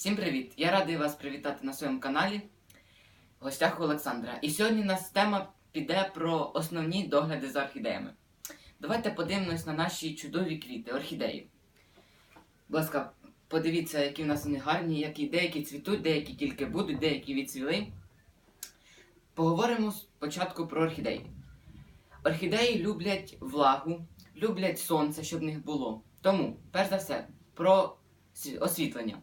Всім привіт! Я радий вас привітати на своєму каналі в гостях у Олександра. І сьогодні у нас тема піде про основні догляди за орхідеями. Давайте подивимось на наші чудові квіти, орхідеї. Будь ласка, подивіться, які в нас вони гарні, які деякі цвітуть, деякі тільки будуть, деякі відцвіли. Поговоримо спочатку про орхідеї. Орхідеї люблять влагу, люблять сонце, щоб в них було. Тому, перш за все, про освітлення.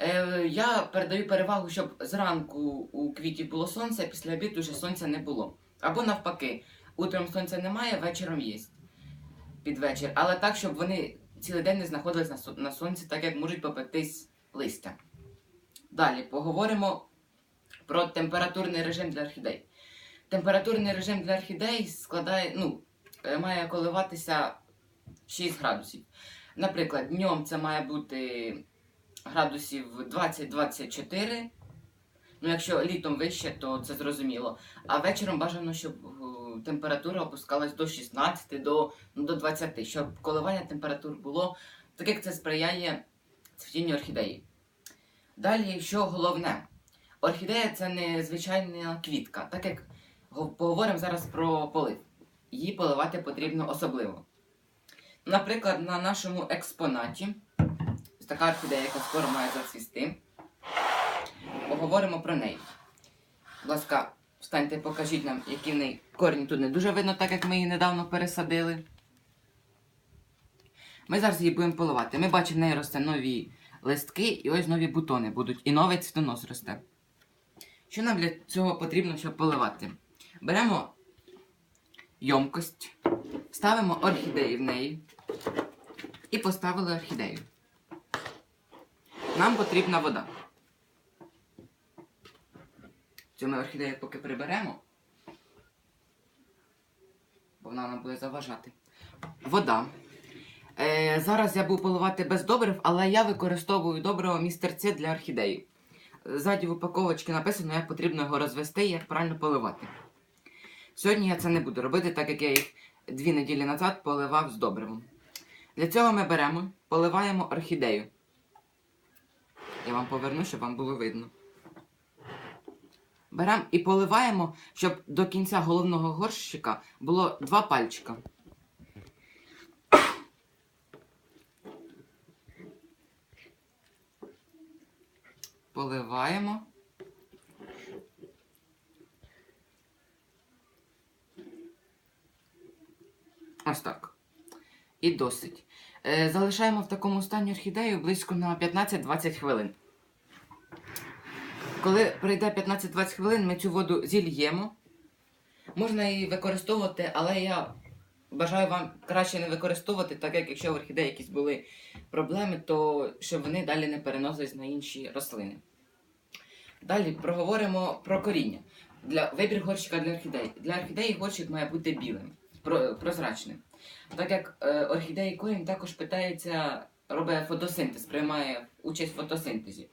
Е, я передаю перевагу, щоб зранку у квіті було сонце, а після обіду вже сонця не було. Або навпаки, утром сонця немає, вечором є. Під вечір. Але так, щоб вони цілий день не знаходились на, сонці, так як можуть попектись листя. Далі поговоримо про температурний режим для орхідей. Температурний режим для орхідей складає, ну, е, має коливатися 6 градусів. Наприклад, днем це має бути градусів 20-24. Ну, якщо літом вище, то це зрозуміло. А вечором бажано, щоб е, температура опускалась до 16, до, ну, до 20, щоб коливання температур було, так як це сприяє цвітінню орхідеї. Далі, що головне, орхідея це не звичайна квітка, так як поговоримо зараз про полив. Її поливати потрібно особливо. Наприклад, на нашому експонаті така орхідея, яка скоро має зацвісти. Поговоримо про неї. Будь ласка, встаньте, покажіть нам, які в неї корні тут не дуже видно, так як ми її недавно пересадили. Ми зараз її будемо поливати. Ми бачимо, в неї росте нові листки і ось нові бутони будуть. І новий цвітонос росте. Що нам для цього потрібно, щоб поливати? Беремо йомкость, ставимо орхідеї в неї і поставили орхідею. Нам потрібна вода. Цю ми орхідею поки приберемо, бо вона нам буде заважати. Вода. Е, зараз я буду поливати без добрив, але я використовую добриво містер для орхідеї. Ззаді в упаковочці написано, як потрібно його розвести і як правильно поливати. Сьогодні я це не буду робити, так як я їх дві неділі назад поливав з добривом. Для цього ми беремо, поливаємо орхідею. Я вам поверну, щоб вам було видно. Беремо і поливаємо, щоб до кінця головного горщика було два пальчика. Поливаємо. Ось так. І досить. Е, залишаємо в такому стані орхідею близько на 15-20 хвилин. Коли пройде 15-20 хвилин, ми цю воду зільємо. Можна її використовувати, але я бажаю вам краще не використовувати, так як якщо в орхідеї якісь були проблеми, то щоб вони далі не переносились на інші рослини. Далі проговоримо про коріння. Для вибір горщика для орхідей. Для орхідеї горщик має бути білим, прозрачним. Так як е, орхідеї корінь також питається, робить фотосинтез, приймає участь в фотосинтезі.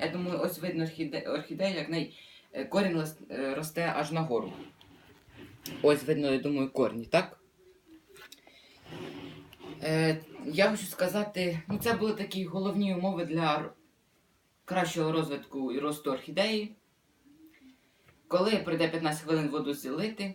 Я думаю, ось видно орхіде, орхідею, як неї е, корінь е, росте аж нагору. Ось видно, я думаю, корні, так? Е, я хочу сказати, ну це були такі головні умови для кращого розвитку і росту орхідеї. Коли пройде 15 хвилин воду зілити.